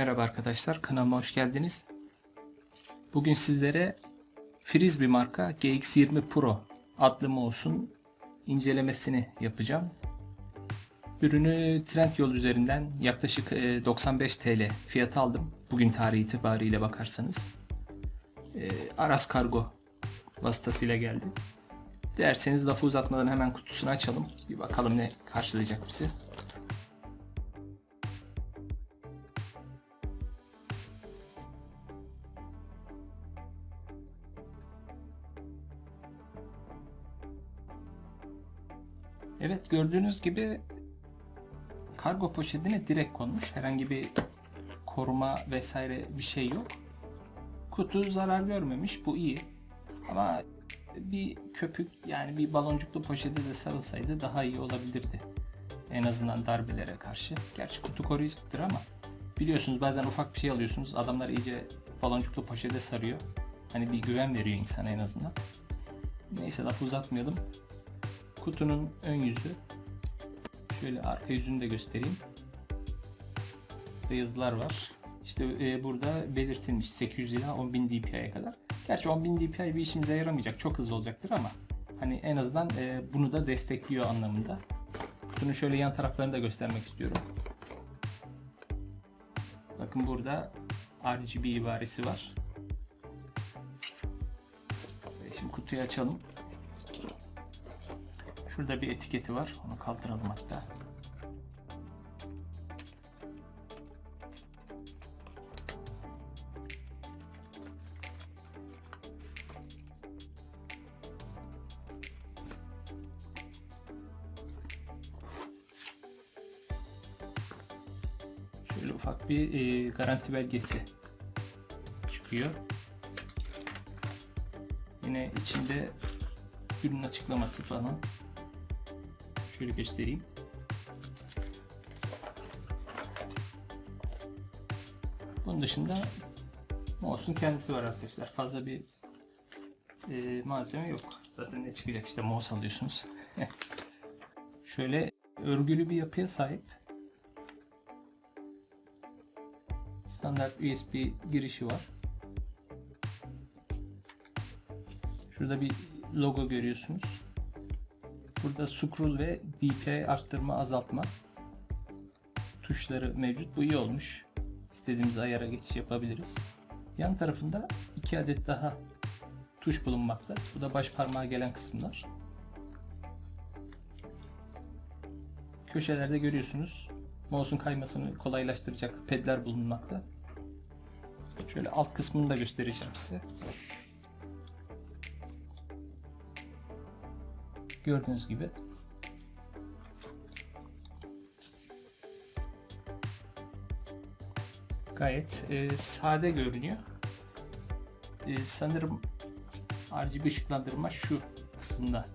Merhaba arkadaşlar, kanalıma hoş geldiniz. Bugün sizlere Frisbee marka GX20 Pro adlı mouse'un incelemesini yapacağım. Ürünü Trendyol üzerinden yaklaşık e, 95 TL fiyata aldım. Bugün tarihi itibariyle bakarsanız. E, Aras Kargo vasıtasıyla geldi. Derseniz lafı uzatmadan hemen kutusunu açalım. Bir bakalım ne karşılayacak bizi. Evet gördüğünüz gibi kargo poşetine direkt konmuş. Herhangi bir koruma vesaire bir şey yok. Kutu zarar görmemiş. Bu iyi. Ama bir köpük yani bir baloncuklu poşete de sarılsaydı daha iyi olabilirdi. En azından darbelere karşı. Gerçi kutu koruyacaktır ama biliyorsunuz bazen ufak bir şey alıyorsunuz. Adamlar iyice baloncuklu poşete sarıyor. Hani bir güven veriyor insana en azından. Neyse lafı uzatmayalım. Kutunun ön yüzü. Şöyle arka yüzünü de göstereyim. Ve yazılar var. İşte e, burada belirtilmiş 800 ila 10.000 dpi'ye kadar. Gerçi 10.000 dpi bir işimize yaramayacak. Çok hızlı olacaktır ama hani en azından e, bunu da destekliyor anlamında. Kutunun şöyle yan taraflarını da göstermek istiyorum. Bakın burada RGB ibaresi var. Şimdi kutuyu açalım. Şurada bir etiketi var. Onu kaldıralım hatta. Şöyle ufak bir e, garanti belgesi çıkıyor. Yine içinde ürün açıklaması falan. Şöyle göstereyim. Bunun dışında mouse'un kendisi var arkadaşlar. Fazla bir e, malzeme yok. Zaten ne çıkacak işte mouse alıyorsunuz. Şöyle örgülü bir yapıya sahip. Standart USB girişi var. Şurada bir logo görüyorsunuz. Burada scroll ve DPI arttırma azaltma tuşları mevcut. Bu iyi olmuş. İstediğimiz ayara geçiş yapabiliriz. Yan tarafında iki adet daha tuş bulunmakta. Bu da baş parmağa gelen kısımlar. Köşelerde görüyorsunuz. Mouse'un kaymasını kolaylaştıracak pedler bulunmakta. Şöyle alt kısmını da göstereceğim size. Gördüğünüz gibi. Gayet e, sade görünüyor. E, sanırım RGB ışıklandırma şu kısımda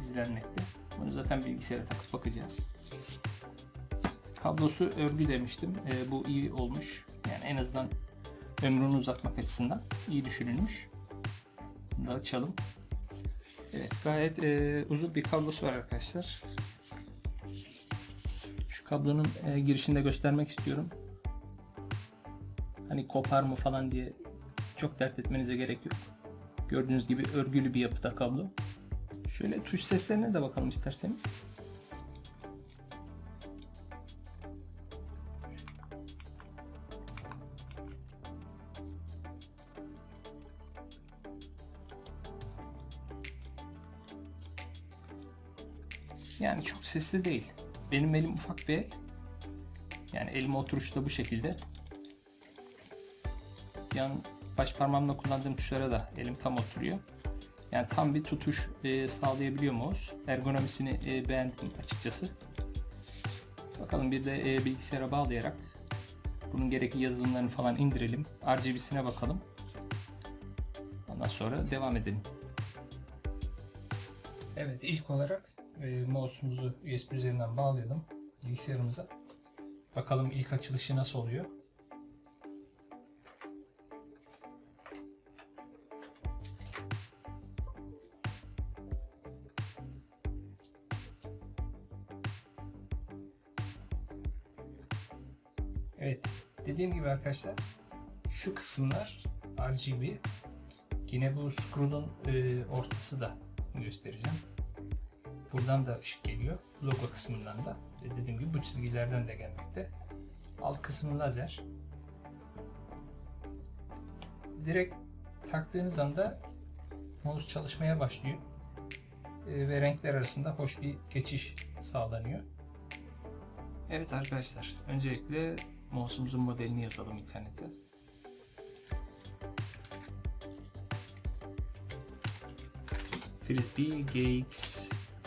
izlenmekte. Bunu zaten bilgisayara takıp bakacağız. Kablosu örgü demiştim. E, bu iyi olmuş. Yani en azından ömrünü uzatmak açısından iyi düşünülmüş. Bunu da açalım. Evet gayet e, uzun bir kablosu var arkadaşlar. Şu kablonun e, girişini de göstermek istiyorum. Hani kopar mı falan diye çok dert etmenize gerek yok. Gördüğünüz gibi örgülü bir yapıda kablo. Şöyle tuş seslerine de bakalım isterseniz. Yani çok sesli değil. Benim elim ufak bir el. Yani elim oturuşu da bu şekilde. Yan baş parmağımla kullandığım tuşlara da elim tam oturuyor. Yani tam bir tutuş e, sağlayabiliyor mouse. Ergonomisini e, beğendim açıkçası. Bakalım bir de e, bilgisayara bağlayarak bunun gerekli yazılımlarını falan indirelim. RGB'sine bakalım. Ondan sonra devam edelim. Evet ilk olarak e, mouse'umuzu USB üzerinden bağlayalım bilgisayarımıza. Bakalım ilk açılışı nasıl oluyor. Evet Dediğim gibi arkadaşlar şu kısımlar RGB. Yine bu scroll'un e, ortası da göstereceğim. Buradan da ışık geliyor. Logo kısmından da. Ve dediğim gibi bu çizgilerden de gelmekte. Alt kısmı lazer. Direkt taktığınız anda mouse çalışmaya başlıyor. E, ve renkler arasında hoş bir geçiş sağlanıyor. Evet arkadaşlar, öncelikle mouse'umuzun modelini yazalım internete. Frisbee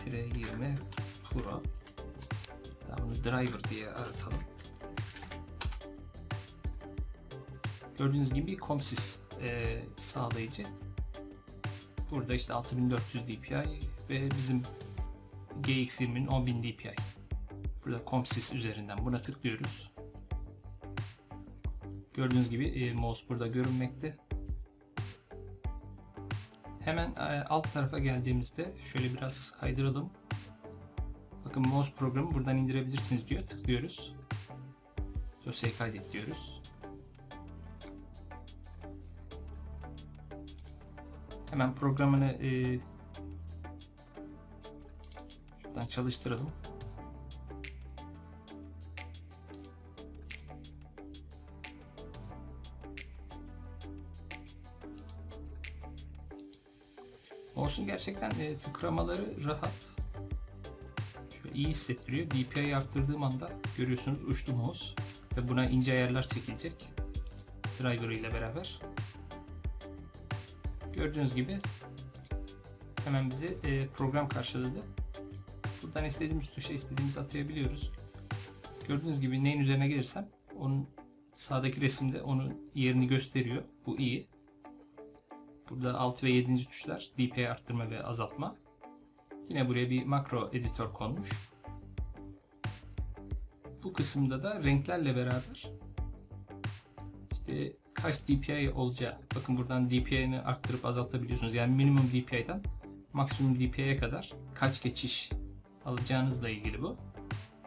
GX-20 Pro. Daha bunu driver diye aratalım. Gördüğünüz gibi COMSYS e, sağlayıcı. Burada işte 6400 dpi ve bizim GX20'nin 10000 dpi. Burada COMSYS üzerinden buna tıklıyoruz. Gördüğünüz gibi e, mouse burada görünmekte. Hemen e, alt tarafa geldiğimizde şöyle biraz kaydıralım. Bakın mouse programı buradan indirebilirsiniz diyor. Tıklıyoruz. Dosyayı kaydet diyoruz. Hemen programını e, şuradan çalıştıralım. Olsun gerçekten e, tıkramaları rahat. Şöyle iyi hissettiriyor. DPI'yi arttırdığım anda görüyorsunuz uçtu mouse. Ve buna ince ayarlar çekilecek. Driver ile beraber. Gördüğünüz gibi hemen bizi e, program karşıladı. Buradan istediğimiz tuşa istediğimizi atayabiliyoruz. Gördüğünüz gibi neyin üzerine gelirsem onun sağdaki resimde onun yerini gösteriyor. Bu iyi. Burada 6 ve 7. tuşlar DPI arttırma ve azaltma. Yine buraya bir makro editör konmuş. Bu kısımda da renklerle beraber işte kaç DPI olacağı. Bakın buradan DPI'ni arttırıp azaltabiliyorsunuz. Yani minimum DPI'den maksimum DPI'ye kadar kaç geçiş alacağınızla ilgili bu.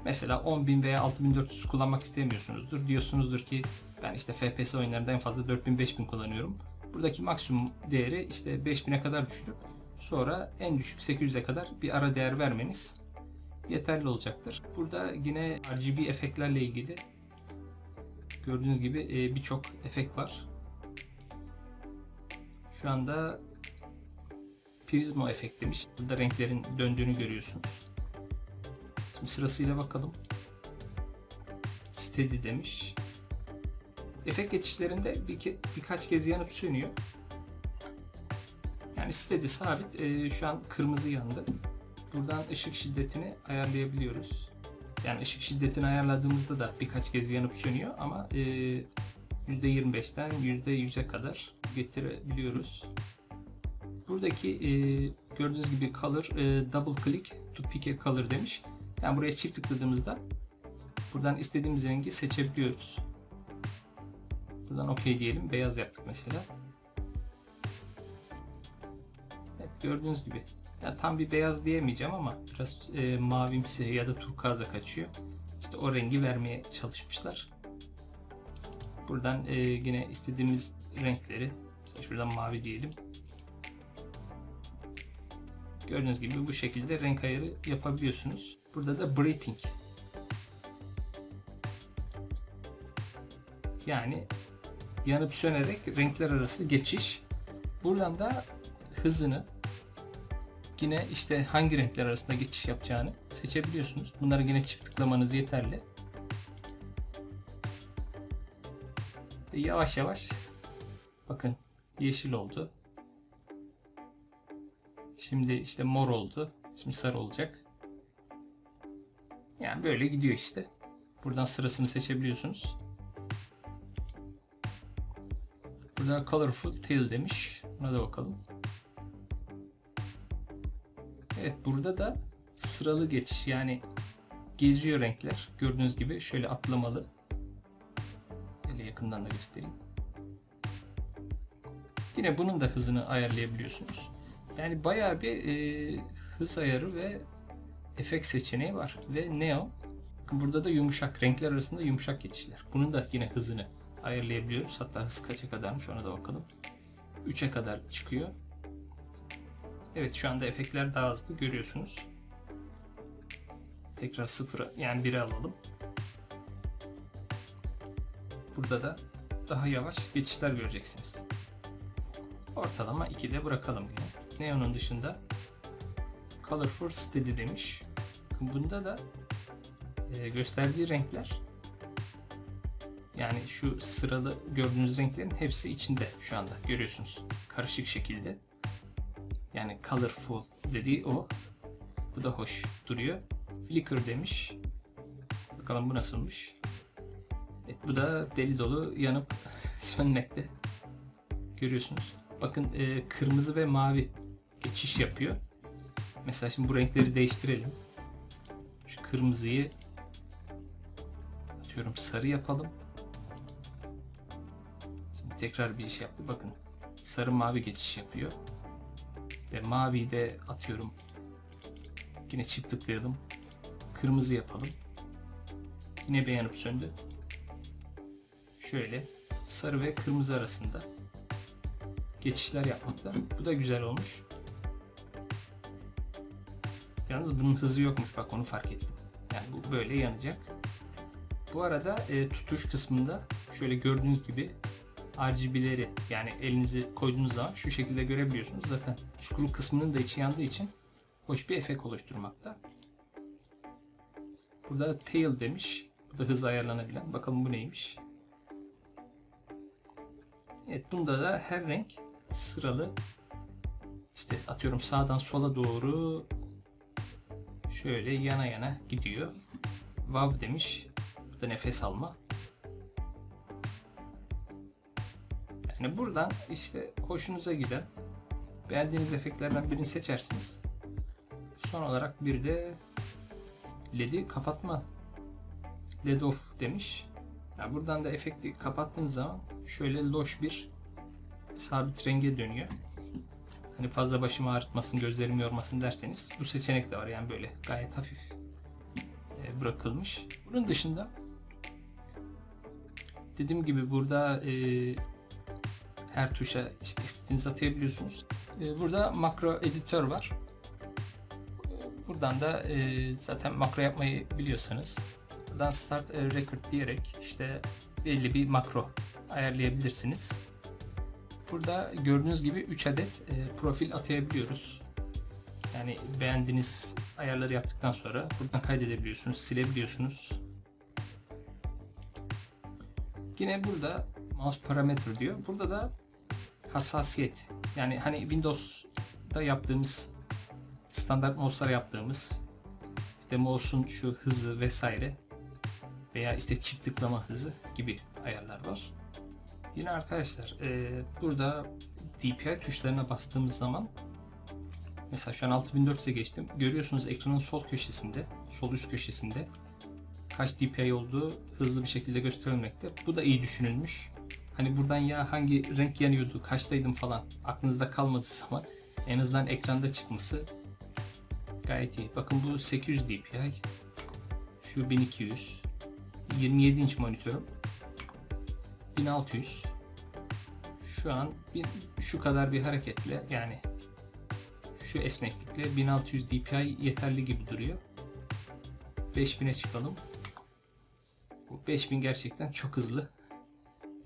Mesela 10.000 veya 6400 kullanmak istemiyorsunuzdur. Diyorsunuzdur ki ben işte FPS oyunlarında en fazla 4000-5000 kullanıyorum. Buradaki maksimum değeri işte 5000'e kadar düşürüp sonra en düşük 800'e kadar bir ara değer vermeniz yeterli olacaktır. Burada yine RGB efektlerle ilgili gördüğünüz gibi e, birçok efekt var. Şu anda Prismo efekt demiş. Burada renklerin döndüğünü görüyorsunuz. Şimdi sırasıyla bakalım. Steady demiş. Efekt geçişlerinde bir ke- birkaç kez yanıp sönüyor. Yani steady sabit. Ee, şu an kırmızı yandı. Buradan ışık şiddetini ayarlayabiliyoruz. Yani ışık şiddetini ayarladığımızda da birkaç kez yanıp sönüyor ama e, %25'ten %100'e kadar getirebiliyoruz. Buradaki e, gördüğünüz gibi color e, double click to pick a color demiş. Yani buraya çift tıkladığımızda buradan istediğimiz rengi seçebiliyoruz. Buradan OK diyelim. Beyaz yaptık mesela. Evet gördüğünüz gibi. Ya tam bir beyaz diyemeyeceğim ama biraz e, mavimsi ya da turkuaza kaçıyor. İşte o rengi vermeye çalışmışlar. Buradan e, yine istediğimiz renkleri mesela şuradan mavi diyelim. Gördüğünüz gibi bu şekilde renk ayarı yapabiliyorsunuz. Burada da breathing. Yani yanıp sönerek renkler arası geçiş. Buradan da hızını yine işte hangi renkler arasında geçiş yapacağını seçebiliyorsunuz. Bunları yine çift tıklamanız yeterli. Yavaş yavaş bakın yeşil oldu. Şimdi işte mor oldu. Şimdi sarı olacak. Yani böyle gidiyor işte. Buradan sırasını seçebiliyorsunuz. Burada colorful tail demiş. Buna da bakalım. Evet burada da sıralı geçiş yani geziyor renkler. Gördüğünüz gibi şöyle atlamalı. Böyle yakından da göstereyim. Yine bunun da hızını ayarlayabiliyorsunuz. Yani bayağı bir e, hız ayarı ve efekt seçeneği var. Ve Neo burada da yumuşak, renkler arasında yumuşak geçişler. Bunun da yine hızını ayarlayabiliyoruz. Hatta hız kaça kadarmış ona da bakalım. 3'e kadar çıkıyor. Evet şu anda efektler daha hızlı görüyorsunuz. Tekrar sıfıra yani 1'e alalım. Burada da daha yavaş geçişler göreceksiniz. Ortalama 2'de bırakalım yine. Neon'un dışında Colorful Steady demiş. Bunda da e, gösterdiği renkler yani şu sıralı gördüğünüz renklerin hepsi içinde şu anda görüyorsunuz. Karışık şekilde. Yani colorful dediği o. Bu da hoş duruyor. Flicker demiş. Bakalım bu nasılmış. Evet, bu da deli dolu yanıp sönmekte. Görüyorsunuz. Bakın e, kırmızı ve mavi geçiş yapıyor. Mesela şimdi bu renkleri değiştirelim. Şu kırmızıyı atıyorum sarı yapalım. Tekrar bir iş yaptı. Bakın sarı mavi geçiş yapıyor. İşte maviyi de atıyorum. Yine çift tıklayalım. Kırmızı yapalım. Yine beğenip söndü. Şöyle sarı ve kırmızı arasında geçişler yapmakta. Bu da güzel olmuş. Yalnız bunun hızı yokmuş bak onu fark ettim. Yani bu böyle yanacak. Bu arada e, tutuş kısmında şöyle gördüğünüz gibi RGB'leri yani elinizi koyduğunuz zaman şu şekilde görebiliyorsunuz. Zaten screw kısmının da içi yandığı için hoş bir efekt oluşturmakta. Burada tail demiş. Bu da hız ayarlanabilen. Bakalım bu neymiş. Evet bunda da her renk sıralı işte atıyorum sağdan sola doğru şöyle yana yana gidiyor. Vav demiş. Bu da nefes alma. Yani buradan işte hoşunuza giden beğendiğiniz efektlerden birini seçersiniz. Son olarak bir de LED'i kapatma. LED off demiş. Yani buradan da efekti kapattığınız zaman şöyle loş bir sabit renge dönüyor. Hani fazla başımı ağrıtmasın, gözlerimi yormasın derseniz bu seçenek de var. Yani böyle gayet hafif e, bırakılmış. Bunun dışında dediğim gibi burada e, her tuşa işte istediğinizi atayabiliyorsunuz. E, burada makro editör var. E, Buradan da e, zaten makro yapmayı biliyorsanız buradan start a record diyerek işte belli bir makro ayarlayabilirsiniz. Burada gördüğünüz gibi 3 adet e, profil atayabiliyoruz. Yani beğendiğiniz ayarları yaptıktan sonra buradan kaydedebiliyorsunuz, silebiliyorsunuz. Yine burada mouse parametre diyor. Burada da hassasiyet. Yani hani Windows'da yaptığımız standart mouse'lara yaptığımız işte mouse'un şu hızı vesaire veya işte çift tıklama hızı gibi ayarlar var. Yine arkadaşlar e, burada DPI tuşlarına bastığımız zaman mesela şu an 6400'e geçtim. Görüyorsunuz ekranın sol köşesinde, sol üst köşesinde kaç DPI olduğu hızlı bir şekilde gösterilmekte. Bu da iyi düşünülmüş. Hani buradan ya hangi renk yanıyordu, kaçtaydım falan aklınızda kalmadığı zaman en azından ekranda çıkması gayet iyi. Bakın bu 800 DPI, şu 1200, 27 inç monitörüm 1600 şu an bir, şu kadar bir hareketle yani şu esneklikle 1600 dpi yeterli gibi duruyor. 5000'e çıkalım. Bu 5000 gerçekten çok hızlı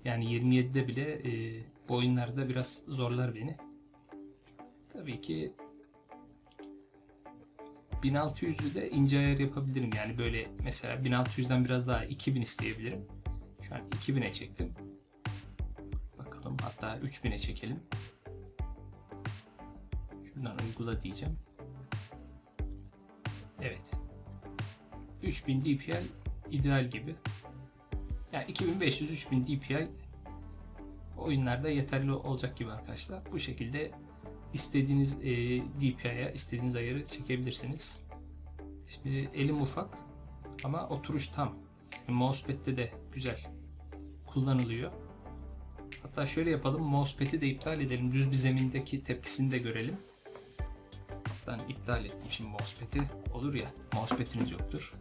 yani 27'de bile e, bu oyunlarda biraz zorlar beni tabii ki 1600'lü de ince ayar yapabilirim yani böyle mesela 1600'den biraz daha 2000 isteyebilirim şu an 2000'e çektim. Bakalım hatta 3000'e çekelim. Şuradan uygula diyeceğim. Evet. 3000 DPI ideal gibi. Yani 2500-3000 DPI oyunlarda yeterli olacak gibi arkadaşlar. Bu şekilde istediğiniz e, DPI'ye istediğiniz ayarı çekebilirsiniz. Şimdi elim ufak ama oturuş tam. Mousepad'de de güzel kullanılıyor. Hatta şöyle yapalım. Mousepad'i de iptal edelim. Düz bir zemindeki tepkisini de görelim. Ben iptal ettim şimdi mousepad'i. Olur ya mousepad'iniz yoktur.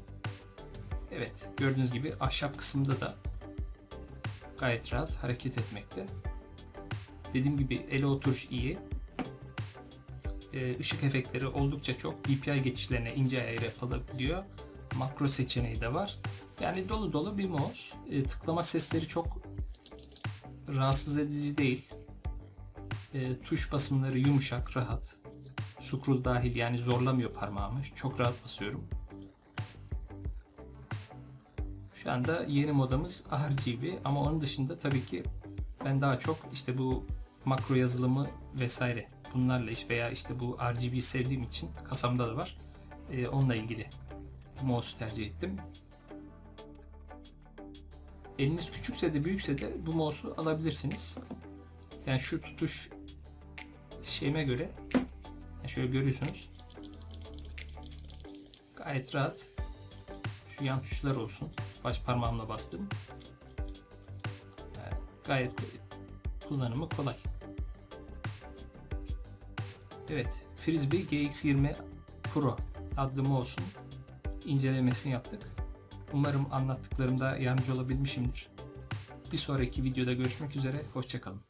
Evet gördüğünüz gibi ahşap kısımda da gayet rahat hareket etmekte. Dediğim gibi ele oturuş iyi. Ee, ışık efektleri oldukça çok. DPI geçişlerine ince ayar yapılabiliyor. Makro seçeneği de var. Yani dolu dolu bir mouse. Ee, tıklama sesleri çok rahatsız edici değil. Ee, tuş basımları yumuşak, rahat. Scroll dahil yani zorlamıyor parmağımı. Çok rahat basıyorum. Şu anda yeni modamız RGB ama onun dışında tabii ki ben daha çok işte bu makro yazılımı vesaire bunlarla iş veya işte bu RGB sevdiğim için kasamda da var. Ee, onunla ilgili bu mouse'u tercih ettim. Eliniz küçükse de büyükse de bu mouse'u alabilirsiniz. Yani şu tutuş şeyime göre yani şöyle görüyorsunuz. Gayet rahat. Şu yan tuşlar olsun. Baş parmağımla bastım. Gayet kullanımı kolay. Evet, Frisbee GX20 Pro adlı mouse'un incelemesini yaptık. Umarım anlattıklarımda yardımcı olabilmişimdir. Bir sonraki videoda görüşmek üzere, hoşçakalın.